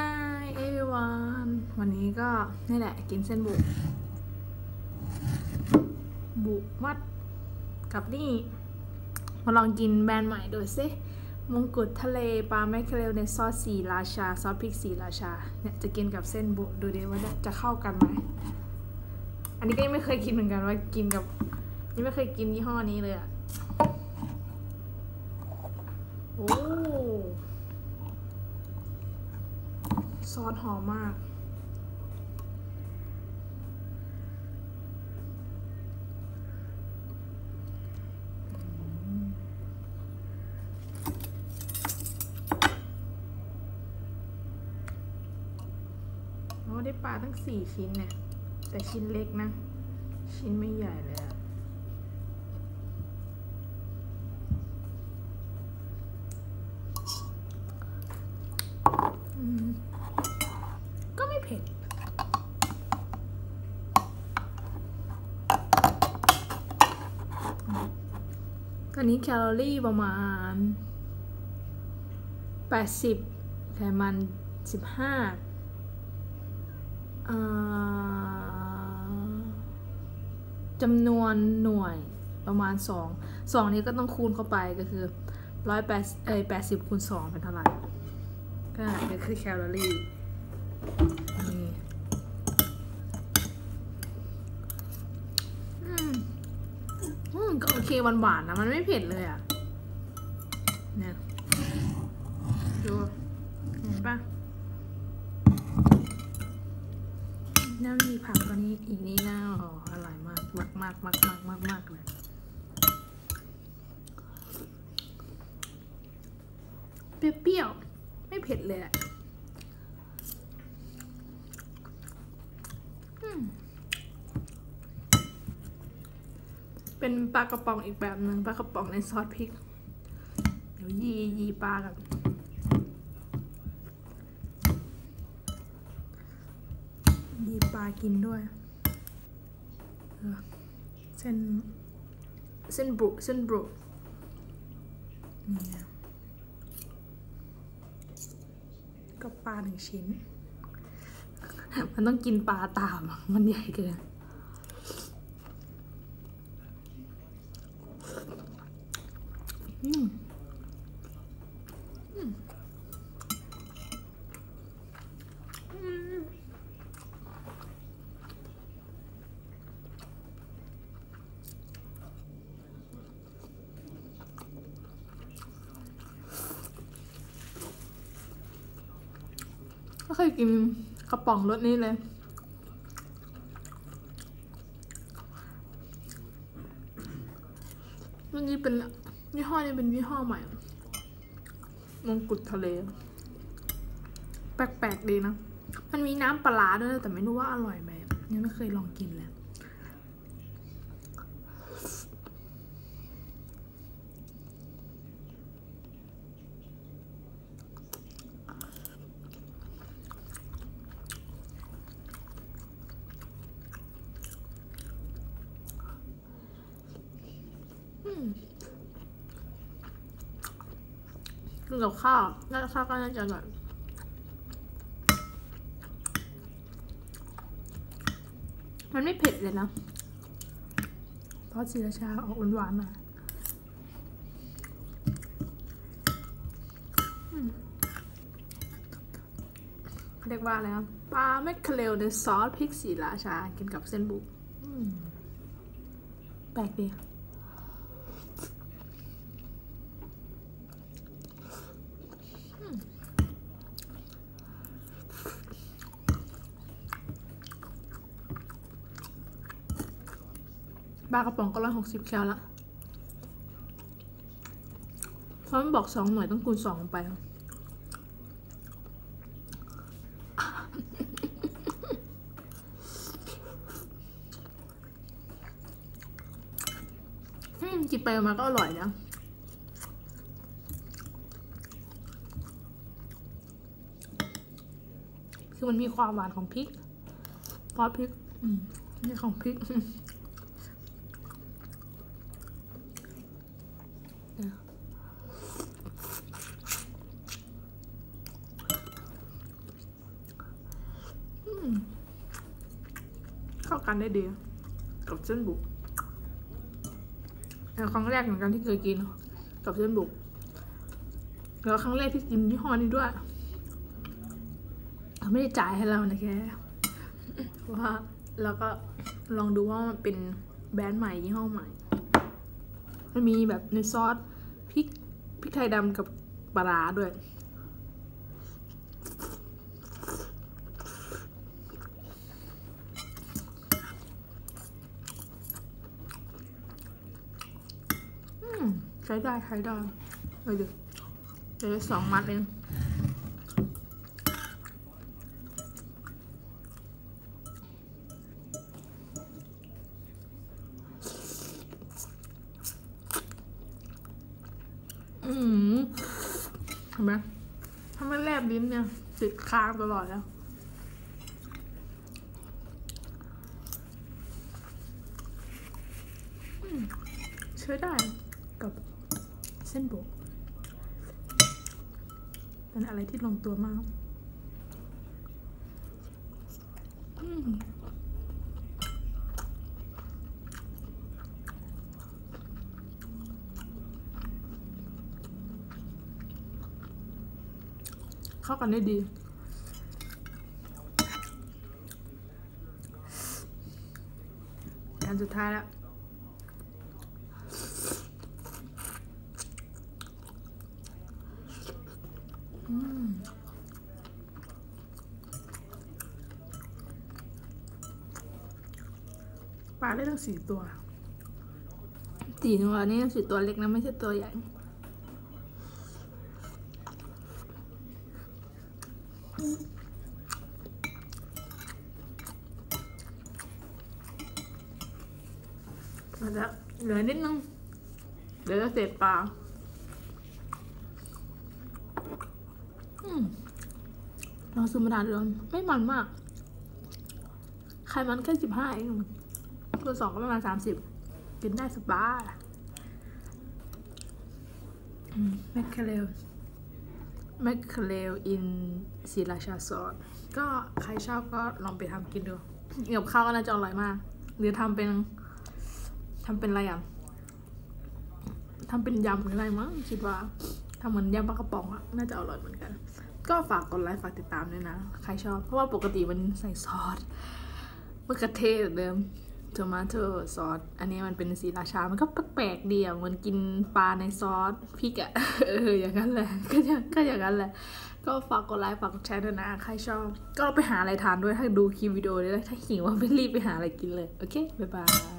Hi everyone วันนี้ก็นี่แหละกินเส้นบุก บุกมัดกับนี่ มาลองกินแบรนด์ใหม่ดูสิมงกุฎทะเลปลาแมคเคเรลในซอสสีราชา ซอสพริกสีราชา เนี่ยจะกินกับเส้นบุกดูดิว่าจะเข้ากันไหม อันนี้ก็ยังไม่เคยกินเหมือนกันว่ากินกับยังไม่เคยกินยี่ห้อนี้เลยอะโอ้ ซอสหอมมาก โอ้ได้ปลาตั้งสี่ชิ้นเนี่ย แต่ชิ้นเล็กนะ ชิ้นไม่ใหญ่เลยอะอืมก็ไม่ เผ็ดตอนนี้แคลอรี่ประมาณ 80 ไขมัน 15อ่าจำนวนหน่วยประมาณ 2 2 นี้ก็ต้องคูณเข้าไปก็คือ180เอ้ย80คูณ2เป็นเท่าไหร่ก็นี่คือแคลอรี่นี่อืมอืมก็โอเค หวานๆนะมันไม่เผ็ดเลยอะเนี่ยดูเห็นปะน้ำมีผักตัวนี้อีกนี้นะอ๋ออร่อยมากมากมากมากมากมากมากเลยเปรี้ยวๆไม่เผ็ดเลยอะอืม เป็นปลากระป๋องอีกแบบหนึ่งปลากระป๋องในซอสพริก เดี๋ยวยียีปลากันยีปลากินด้วย เส้น เส้นบุเส้นบุนี่ก็ปลาหนึ่งชิ้น มันต้องกินปลาตาม มันใหญ่เกิน ก็เคยกินกระป๋องรสนี้เลย รุ่นนี้เป็นยี่ห้อนี้เป็นยี่ห้อใหม่ มงกุฎทะเล แปลกๆดีนะ มันมีน้ำปลาด้วยแต่ไม่รู้ว่าอร่อยไหมยังไม่เคยลองกินเลย อืม กินกับข้าวน่าข้าวก็น่าจะอร่อยมันไม่เผ็ดเลยนะเพราะสีราชาออกหวานๆหน่อยเขาเรียกว่าอะไรนะปลาแมคเคเรลในซอสพริกสีราชา กินกับเส้นบุกแปลกดี ปลากระป๋องก็ร้อยหกสิบแคลละเพราะมันบอกสองหน่วยต้องคูณสองไป กินไปมาก็อร่อยนะคือมันมีความหวานของพริกซอสพริกมนี่ของพริก ต กันได้ดีกับเส้นบุกแล้วครั้งแรกเหมือนกันที่เคยกิน กับเส้นบุกแล้วครั้งแรกที่กินยี่ห้อนี้ด้วยเขาไม่ได้จ่ายให้เรานะแกเพราะว่าเราก็ลองดูว่ามันเป็นแบรนด์ใหม่ยี่ห้อใหม่ มันมีแบบในซอสพริกพริกไทยดำกับปลาร้าด้วย อืม ใช้ได้ใช้ได้เลยดิเดี๋ยวสองมัดเองอืมเห็นไหมถ้าไม่แลบลิ้นเนี่ยติดค้างตลอดแล้วใช้ได้กับ ส้นโบกเป็นอะไรที่ลงตัวมากเข้ากันได้ดีอันสุดท้ายแล้ว ปลาได้ตั้งสี่ตัวสี่ตัวนี่สี่ตัวเล็กนะ ไม่ใช่ตัวใหญ่อาจจะเหลือนิดนึง เดี๋ยวจะเสร็จปลา ลองซูมดานดูไม่มันมากไขมันแค่สิบห้าเองตัวสองก็ประมาณสามสิบกินได้สบายแมคเคเลลแมคเคเลลอินซีราชาซอสก็ใครชอบก็ลองไปทำกินดูเกี่ยวกับข้าวก็น่าจะอร่อยมาก หรือทำเป็นทำเป็นอะไรอะทำเป็นยำหรืออะไรมั้งคิดว่าทำเหมือนยำปลากระป๋องอะน่าจะอร่อยเหมือนกัน ก็ฝากกดไลค์ฝากติดตามด้วยนะ ใครชอบ เพราะว่าปกติมันใส่ซอสมะเขือเทศเดิมโทมาโตซอสอันนี้มันเป็นสีราชา มันก็แปลกๆดีอะมันกินปลาในซอสพริกอะเอออย่างนั้นแหละก็อย่างก็อย่างนั้นแหละ ก็ฝากกดไลค์ฝากกดแชร์ด้วยนะ ใครชอบ ก็ไปหาอะไรทานด้วยถ้าดูคลิปวิดีโอนี้แล้วถ้าหิวว่าไม่รีบไปหาอะไรกินเลย โอเค บ๊ายบาย